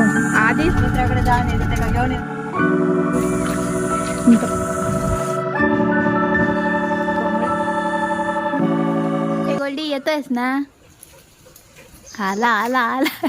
आधीच मित्राकडे जाऊन येते घेऊन हे गोल्डी येतोयस ना? आला आला आला.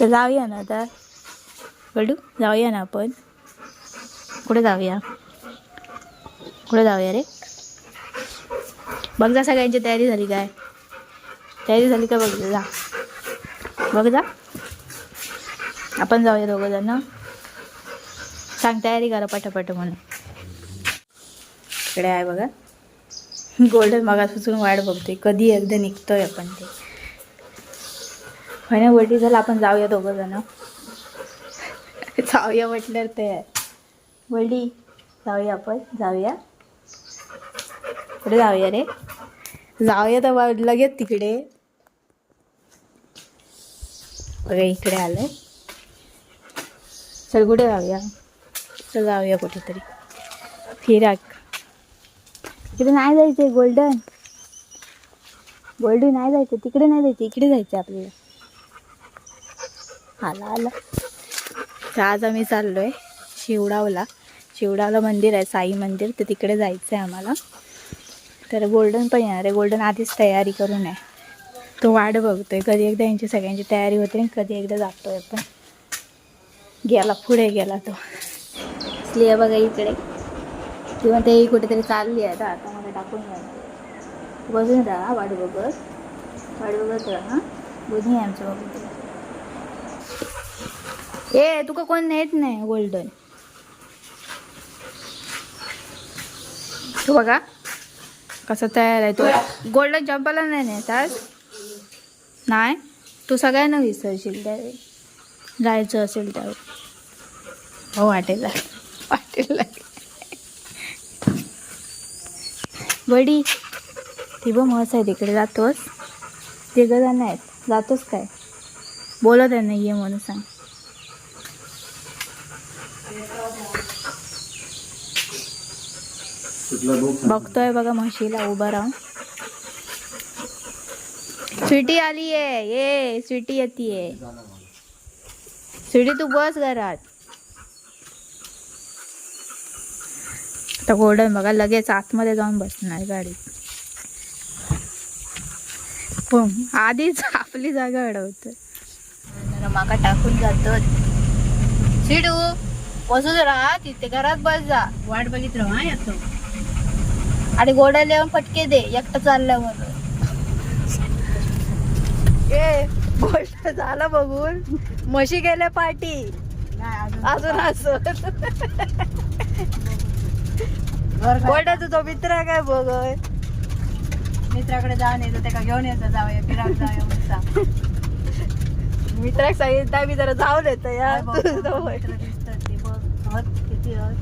तर जाऊया ना आता. गोल्डू जाऊया ना आपण. कुठे जाऊया? कुठे जाऊया रे? बघ जा सगळ्यांची तयारी झाली काय? तयारी झाली का बघ जा. बघ जा आपण जाऊया दोघं जण सांग तयारी करा पटापट म्हणून. इकडे आहे बघा. गोल्डन मगापासून वाट बघतोय. कधी एकदा निघतोय आपण ते. फायनल गोल्डी झालं आपण जाऊया दोघं जण जाऊया म्हटल्यावर ते आहे गोल्डी जाऊया आपण. जाऊया. कुठे जाऊया रे? जाऊया तर लगेच तिकडे. बघा इकडे आलंय. चल कुठे जाऊया? चल जाऊया कुठेतरी. फिराक तिकडे नाही जायचं गोल्डन गोल्डन नाही जायचं तिकडे नाही जायचं इकडे जायचं आपल्याला. आला आला. तर आज आम्ही चाललोय शिवडावला. शिवडावला मंदिर आहे साई मंदिर तर तिकडे जायचं आहे आम्हाला. तर गोल्डन पण येणार आहे. गोल्डन आधीच तयारी करून आहे. तो वाट बघतोय. कधी एकदा यांची सगळ्यांची तयारी होते आणि कधी एकदा जातोय पण. गेला पुढे गेला तो. स्लिया बघा इकडे. किंवा ते कुठेतरी चालली आहे तर आता मला टाकून घ्या बसून राहा वाट बघत. वाट बघत राहा हां. आमचं बघून आमच्या ए तुका कोण नेत नाही गोल्डन. तू बघा. कसं तयार आहे तो. गोल्डन जंपाला नाही नेतात नाही? तू सगळ्यांना विसरशील त्यावेळी. जायचं असेल त्यावेळी. हो वाटेल वाटेल वडी ती बघ मस्त आहे तिकडे. जातोस? तिघं जण आहेत. जातोस काय? बोलत आहे नाही ये म्हणून सांग. बघतोय बघा म्हशीला उभा राहून. स्वीटी आली आहे. ये स्वीटी येते स्वीटी तू बस घरात. आता गोल्डन बघा लगेच आतमध्ये जाऊन बसणार गाडीत. पण आधीच आपली जागा अडवत माका टाकून जातो. शिडू बसूच राहा तिथे घरात बस जा. वाट बघित राहा येतो आणि गोड्या लिहून फटके दे एकटं चालल्यावर. म्हणून ए गोष्ट झालं बघून. म्हशी गेल्या नाही अजून असं घर काय? गोड्या तुझा मित्र आहे काय बघ मित्राकडे जाऊन येते ते का घेऊन येतं जाऊया फिरायला जाऊया. मित्राक सांगितलं मी जरा जाऊन येतो या. बघ, ते किती हत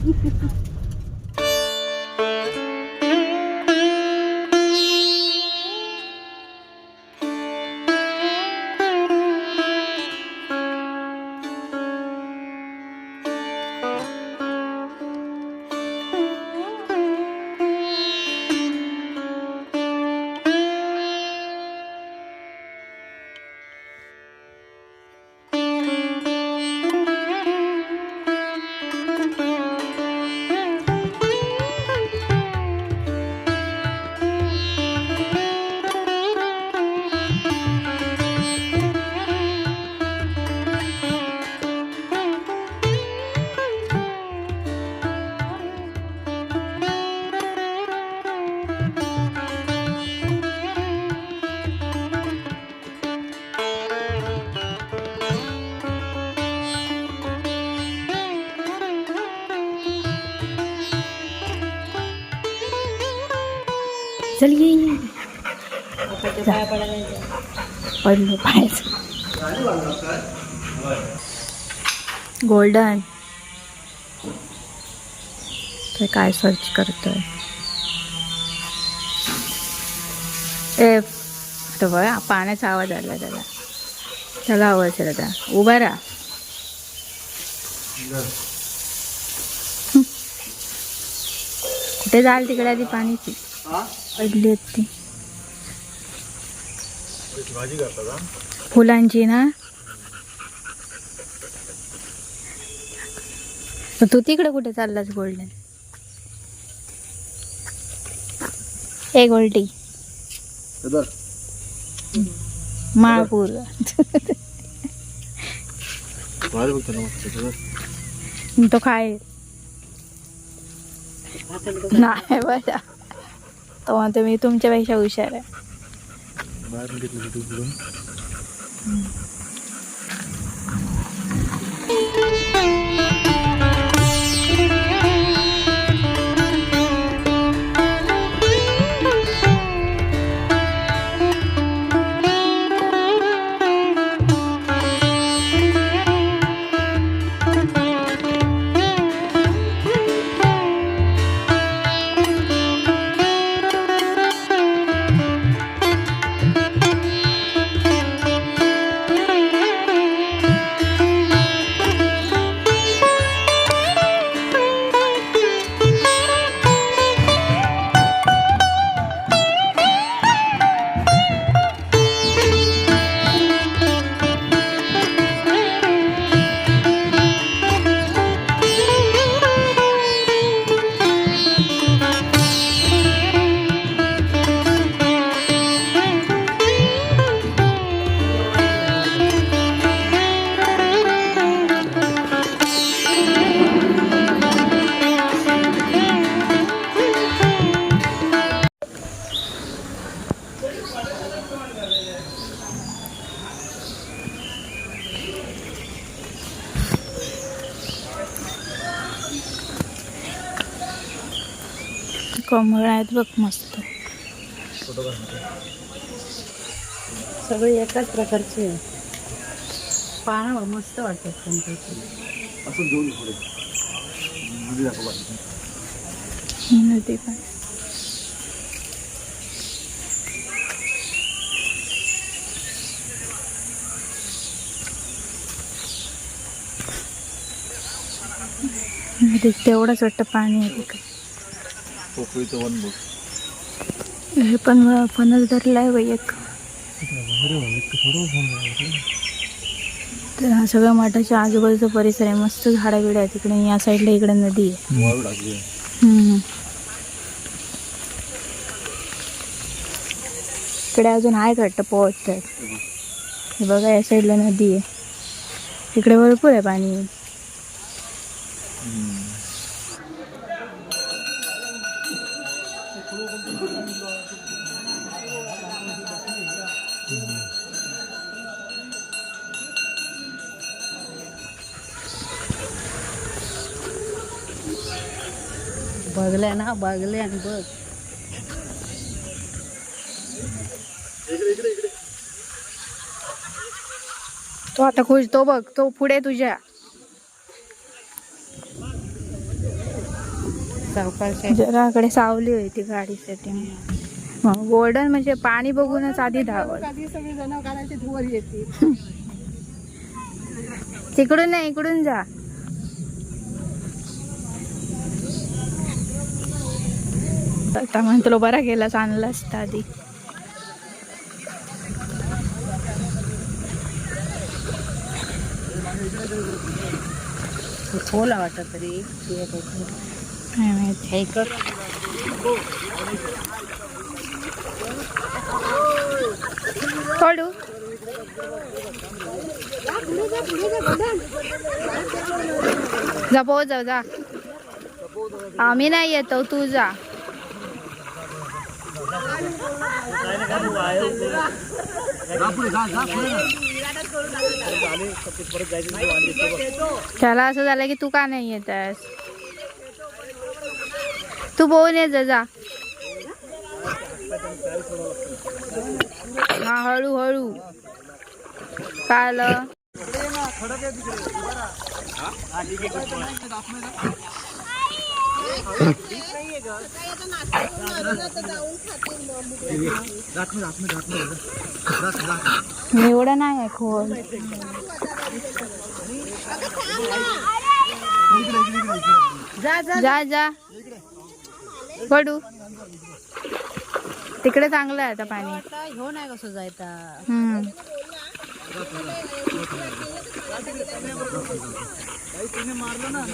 चल ये ये. लोकांच्या पाया पडायला जायचं. पडलो पायाच गोल्डन। ते काय सर्च करतोय? ए तो बघा पाण्याचा आवाज आला त्याला. त्याला आवाज आहे आता उभा राहा. कुठे जाल तिकडे आधी पडली आहेत ती. भाजी करता का? फुलांची ना. तू तिकडे कुठे चाललास गोल्डन? ए गोल्डी. माळपूर मस्त तो खाय. नाही बरं तो म्हणतो मी तुमच्यापेक्षा हुशार आहे. बाहेर घेतलं तू कमळ आहेत बघ मस्त. सगळे एकाच प्रकारचे आहे. पानं मस्त वाटतात पुढे नदी. नदी पण. नदीत तेवढंच वाटतं पाणी आहे तिकडे. पोकळीचं वन बघ. हे पण फणस धरलाय बाई एक. तर हा सगळा मठाच्या आजूबाजूचा परिसर आहे. मस्त झाडं बिडं आहे तिकडे या साईडला इकडे नदी आहे. आहे. इकडे अजून आहे वाटतं? पोहोचतात हे बघा या साईडला नदी आहे. इकडे भरपूर आहे पाणी. बघल्या ना बघल्या आणि बघ. तो आता खुश तो बघ तो पुढे तुझ्या. सावकाश जरा इकडे सावली होती गाडीसाठी गोल्डन म्हणजे पाणी बघूनच आधी धुवर येते. तिकडून नाही इकडून जा. आता म्हणतो बरा गेलास आणला असता आधी. खोला वाटत तरी. काय माहिती. जा पोहोच जाऊ जा. आम्ही नाही येतो तू जा. त्याला असं झालं की तू का नाही येत आहेस तू पोहून ये जा जा. हा हळू हळू. काय आलं एवढं नाही आहे खोल. जा जा. जा जा. पडू. तिकडे चांगलं आहे आता पाणी. आता ह्यो नाही कसं जायचा जायता ना